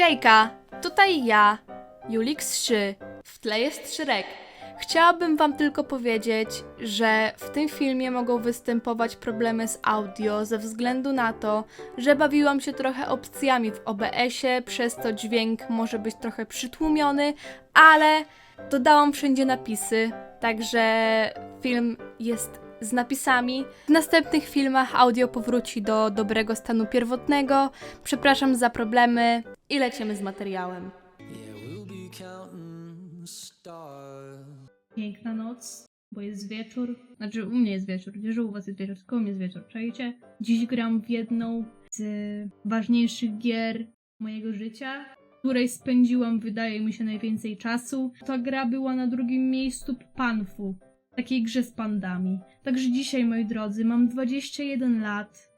Hejka, tutaj ja, Julix 3. W tle jest Szrek. Chciałabym wam tylko powiedzieć, że w tym filmie mogą występować problemy z audio ze względu na to, że bawiłam się trochę opcjami w OBS-ie, przez co dźwięk może być trochę przytłumiony, ale dodałam wszędzie napisy, także film jest z napisami. W następnych filmach audio powróci do dobrego stanu pierwotnego. Przepraszam za problemy i lecimy z materiałem. Piękna noc, bo jest wieczór. Znaczy, u mnie jest wieczór. Nie, że u was jest wieczór, tylko u mnie jest wieczór. Czajcie? Dziś gram w jedną z ważniejszych gier mojego życia, której spędziłam, wydaje mi się, najwięcej czasu. Ta gra była na drugim miejscu Panfu. Takiej grze z pandami. Także dzisiaj, moi drodzy, mam 21 lat.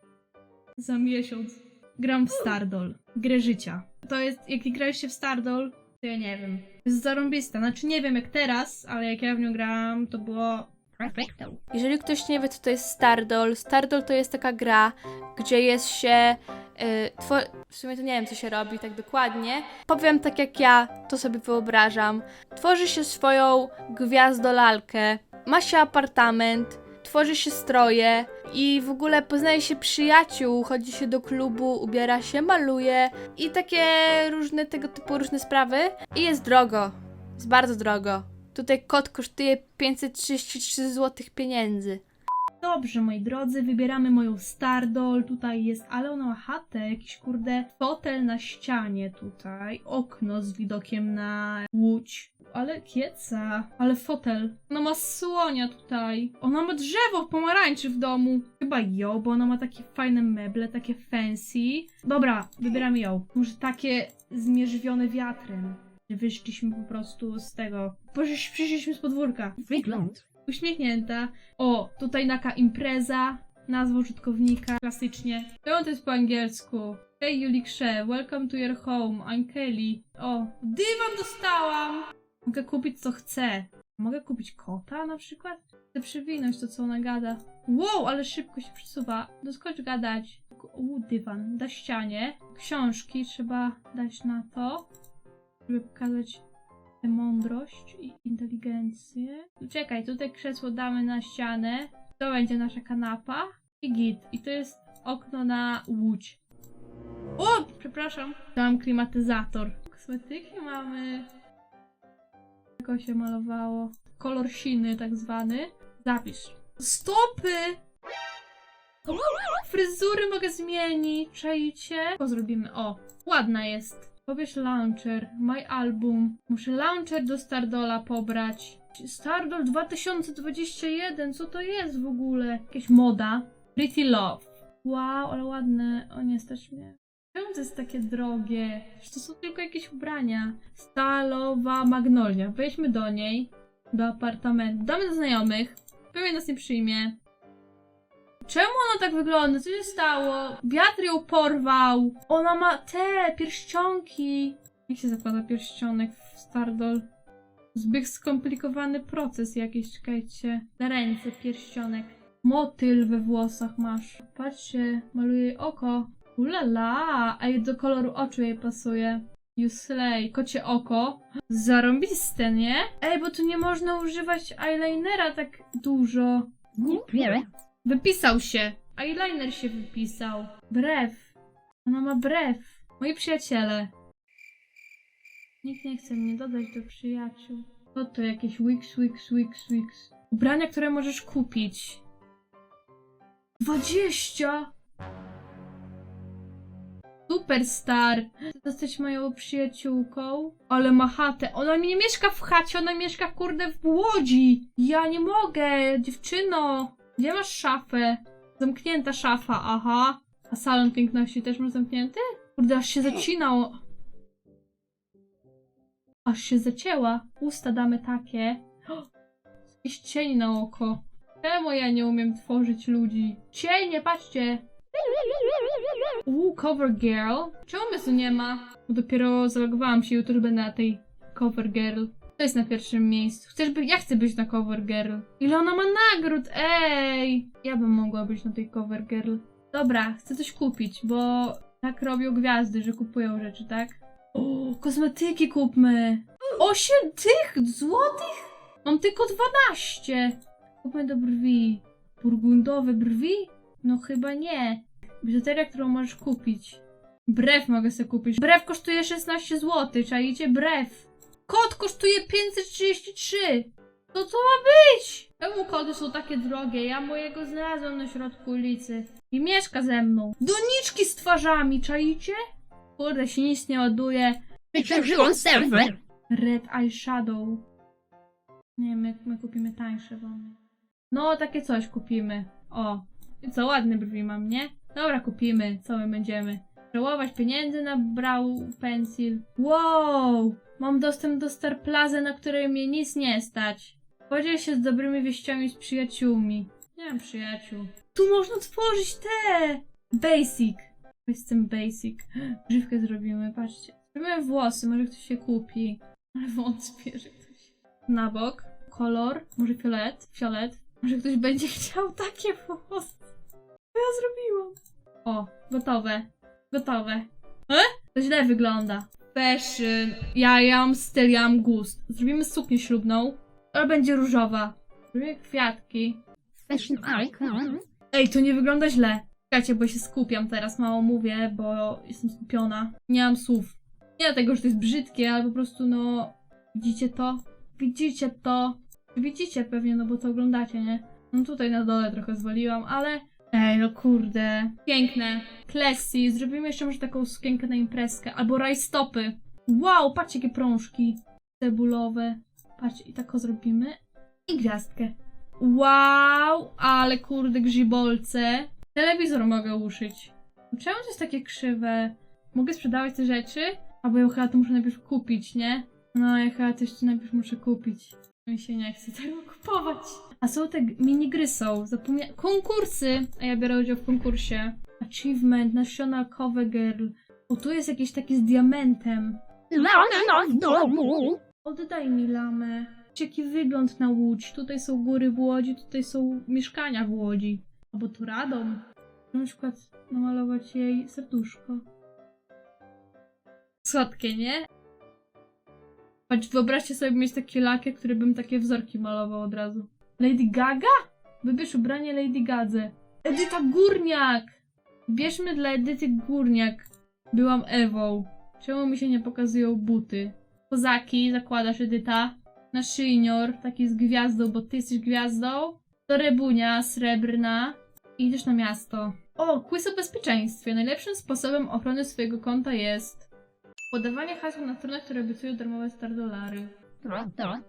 Za miesiąc gram w Stardoll. Grę życia. To jest, jak nie graliście w Stardoll, to ja nie wiem. Jest zarąbista. Znaczy nie wiem jak teraz, ale jak ja w nią grałam, to było. Jeżeli ktoś nie wie, co to jest Stardoll, Stardoll to jest taka gra, gdzie jest się. Yy, w sumie to nie wiem, co się robi tak dokładnie. Powiem tak, jak ja to sobie wyobrażam. Tworzy się swoją gwiazdolalkę, ma się apartament, tworzy się stroje i w ogóle poznaje się przyjaciół, chodzi się do klubu, ubiera się, maluje i takie różne tego typu różne sprawy. I jest drogo. Jest bardzo drogo. Tutaj kot kosztuje 533 zł pieniędzy. Dobrze, moi drodzy, wybieramy moją Stardoll. Tutaj jest, ale ona ma chatę, jakiś kurde fotel na ścianie tutaj, okno z widokiem na łódź. Ale kieca, ale fotel. Ona ma słonia tutaj. Ona ma drzewo w pomarańczy w domu. Chyba ją, bo ona ma takie fajne meble, takie fancy. Dobra, wybieramy ją. Może takie zmierzwione wiatrem. Wyszliśmy po prostu z tego. Poszliśmy, przyszliśmy z podwórka. Wygląd. Uśmiechnięta. O, tutaj taka impreza. Nazwa użytkownika, klasycznie. To jest po angielsku? Hey Julikrze, welcome to your home, I'm Kelly. O, dywan dostałam! Mogę kupić co chcę. Mogę kupić kota na przykład? Chcę przywinąć to, co ona gada. Wow, ale szybko się przesuwa. Doskocz gadać. U, dywan, na ścianie. Książki trzeba dać na to, żeby pokazać mądrość i inteligencję. Czekaj, tutaj krzesło damy na ścianę. To będzie nasza kanapa i git. I to jest okno na łódź. O, przepraszam. Mam klimatyzator. Kosmetyki mamy. Tylko się malowało. Kolor siny tak zwany. Zapisz. Stopy! Fryzury mogę zmienić. Czajcie? To zrobimy. O, ładna jest. Pobierz launcher, my album. Muszę launcher do Stardola pobrać. Stardoll 2021, co to jest w ogóle? Jakaś moda. Pretty Love. Wow, ale ładne. O nie, stać mnie. Czemu to jest takie drogie? Przecież to są tylko jakieś ubrania. Stalowa Magnolia. Wejdźmy do niej. Do apartamentu. Damy do znajomych. Pewnie nas nie przyjmie. Czemu ona tak wygląda? Co się stało? Wiatr ją porwał. Ona ma te pierścionki. Jak się zakłada pierścionek w Stardoll? Zbyt skomplikowany proces jakiś, czekajcie. Na ręce pierścionek. Motyl we włosach masz. Patrzcie, maluje jej oko. Ulala, a jej do koloru oczu jej pasuje. You slay. Kocie oko. Zarąbiste, nie? Ej, bo tu nie można używać eyelinera tak dużo. Nuclear. Wypisał się. Eyeliner się wypisał. Brew. Ona ma brew. Moi przyjaciele. Nikt nie chce mnie dodać do przyjaciół. Co to jakieś Wix, Wix, Wix, Wix. Ubrania, które możesz kupić. 20! Superstar! Ty jesteś moją przyjaciółką? Ale ma chatę. Ona mi nie mieszka w chacie, ona mieszka kurde w Łodzi. Ja nie mogę, dziewczyno. Gdzie masz szafę? Zamknięta szafa, aha. A salon piękności też masz zamknięty? Kurde, aż się zacinało. Aż się zacięła. Usta damy takie. O, Jakieś cień na oko. Czemu ja nie umiem tworzyć ludzi? Cienie, patrzcie. Uuu, cover girl. Czemu mnie tu nie ma? Bo dopiero zalogowałam się, jutro będę na tej cover girl. To jest na pierwszym miejscu. Chcesz? Ja chcę być na cover girl. Ile ona ma nagród? Ej! Ja bym mogła być na tej cover girl. Dobra, chcę coś kupić, bo tak robią gwiazdy, że kupują rzeczy, tak? O, kosmetyki kupmy. 8 tych złotych? Mam tylko 12. Kupmy do brwi. Burgundowe brwi? No chyba nie. Biżuteria, którą możesz kupić. Brew mogę sobie kupić. Brew kosztuje 16 zł, czaicie? Brew. Kod kosztuje 533. To co ma być? Czemu kody są takie drogie? Ja mojego znalazłam na środku ulicy. I mieszka ze mną. Doniczki z twarzami, czaicie? Kurde, się nic nie ładuje. Wyciążyłam serwer. Red Eyeshadow. Nie jak my kupimy tańsze, bo... No, takie coś kupimy. O. I co, ładne brwi mam, nie? Dobra, kupimy. Co my będziemy? Żałować pieniędzy na Brow Pencil. Wow! Mam dostęp do Star Plazy, na której mnie nic nie stać. Podziel się z dobrymi wieściami z przyjaciółmi. Nie mam przyjaciół. Tu można tworzyć te! Basic. Jestem basic. Grzywkę zrobimy, patrzcie. Zrobimy włosy, może ktoś się kupi. Ale wątpię, że ktoś. Na bok. Kolor. Może fiolet. Fiolet. Może ktoś będzie chciał takie włosy. Co ja zrobiłam? O, gotowe. Gotowe. E? To źle wygląda. Fashion. Ja, ja mam styl, ja mam gust. Zrobimy suknię ślubną. Ale będzie różowa. Zrobimy kwiatki. Ej, to nie wygląda źle. Czekajcie, bo się skupiam teraz, mało mówię, bo jestem skupiona. Nie mam słów. Nie dlatego, że to jest brzydkie, ale po prostu no... Widzicie to? Widzicie to? Widzicie pewnie, no bo to oglądacie, nie? No tutaj na dole trochę zwaliłam, ale... Ej, no kurde. Piękne. Classy. Zrobimy jeszcze może taką sukienkę na imprezkę. Albo rajstopy. Wow, patrzcie jakie prążki. Cebulowe. Patrzcie, i tako zrobimy. I gwiazdkę. Wow, ale kurde grzybolce. Telewizor mogę uszyć. Czemu to jest takie krzywe? Mogę sprzedawać te rzeczy? Albo ja chyba to muszę najpierw kupić, nie? No, ja chyba to jeszcze najpierw muszę kupić. Mi się nie chce tego kupować. A są te minigry są. Zapomnia... Konkursy! A ja biorę udział w konkursie. Achievement, National Cover Girl. O, tu jest jakiś taki z diamentem. Oddaj mi lamę. Jaki wygląd na Łódź. Tutaj są góry w Łodzi, tutaj są mieszkania w Łodzi. Albo tu Radom. Na przykład namalować jej serduszko. Słodkie, nie? Choć wyobraźcie sobie mieć taki lakier, który bym takie wzorki malował od razu. Lady Gaga? Wybierz ubranie Lady Gadze. Edyta Górniak! Bierzmy dla Edyty Górniak. Byłam Ewą. Czemu mi się nie pokazują buty? Kozaki zakładasz Edyta. Naszyjnior, taki z gwiazdą, bo ty jesteś gwiazdą. Torebunia srebrna. I idziesz na miasto. O, quiz o bezpieczeństwie. Najlepszym sposobem ochrony swojego konta jest podawanie haseł na stronach, które obiecują darmowe star dolary.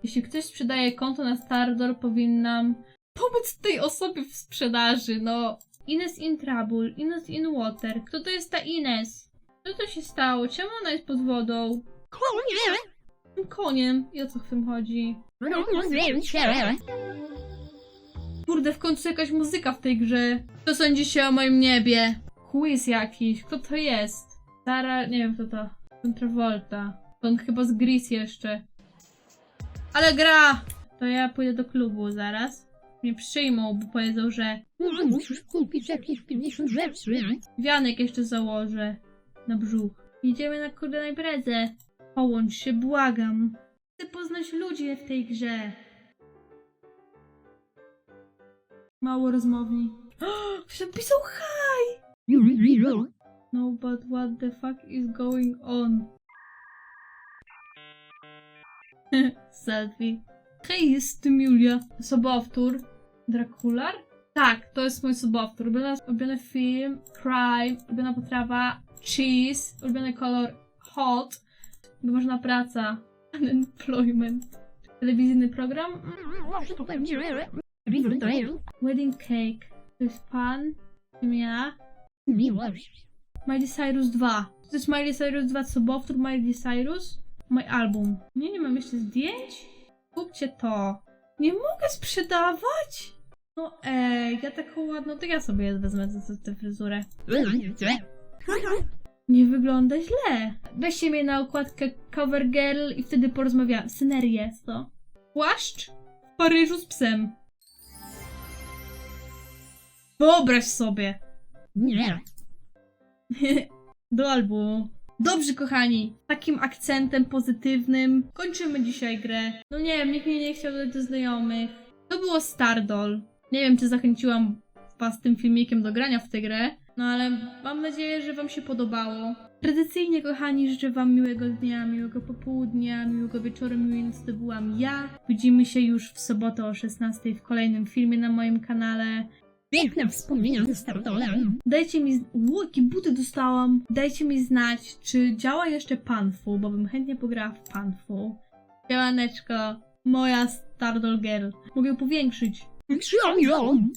Jeśli ktoś sprzedaje konto na Stardol, powinnam pomóc tej osobie w sprzedaży, no. Ines in trouble, Ines in water. Kto to jest ta Ines? Co to się stało? Czemu ona jest pod wodą? Konie. Tym koniem. I o co w tym chodzi? Kurde, w końcu jakaś muzyka w tej grze. Co sądzicie o moim niebie? Quiz jakiś. Kto to jest? Sara, nie wiem kto to. John Travolta. On chyba z Grease jeszcze. Ale gra! To ja pójdę do klubu zaraz. Mnie przyjmą, bo powiedzą, że Musisz kupić jakieś 50 rzeczy. wianek jeszcze założę na brzuch. Idziemy na kurde imprezę. Połącz się, błagam. Chcę poznać ludzi w tej grze. Mało rozmowni. Napisał hi! No, but what the fuck is going on? Selfie. Hej, jestem Julia. Sobowtór. Drakular? Tak, to jest mój sobowtór. Ulubiony, ulubiony film, crime, ulubiona potrawa, cheese, ulubiony kolor, hot, wymarzona praca, unemployment, telewizyjny program, wedding cake, to jest pan, ja. Miley Cyrus 2. To jest Miley Cyrus 2 sobowtór, Miley Cyrus, mój album. Nie, nie mam jeszcze zdjęć? Kupcie to. Nie mogę sprzedawać? No ej, ja taką ładną, to ja sobie wezmę tę- tę fryzurę. Nie wygląda źle. Weźcie mnie na okładkę Cover Girl i wtedy porozmawiamy. Scenery jest to. Płaszcz w Paryżu z psem. Wyobraź sobie. Nie. Do albumu. Dobrze, kochani, takim akcentem pozytywnym kończymy dzisiaj grę. No nie wiem, nikt mnie nie chciał dodać do znajomych. To było Stardoll. Nie wiem, czy zachęciłam was tym filmikiem do grania w tę grę, no ale mam nadzieję, że wam się podobało. Tradycyjnie, kochani, życzę wam miłego dnia, miłego popołudnia, miłego wieczoru, więc to byłam ja. Widzimy się już w sobotę o 16 w kolejnym filmie na moim kanale. Piękne wspomnienia ze Stardolem. Dajcie mi. z- jakie buty dostałam! Dajcie mi znać, czy działa jeszcze Panfu, bo bym chętnie pograła w Panfu. Działaneczko, moja Stardoll Girl. Mogę powiększyć. Przyjął ją.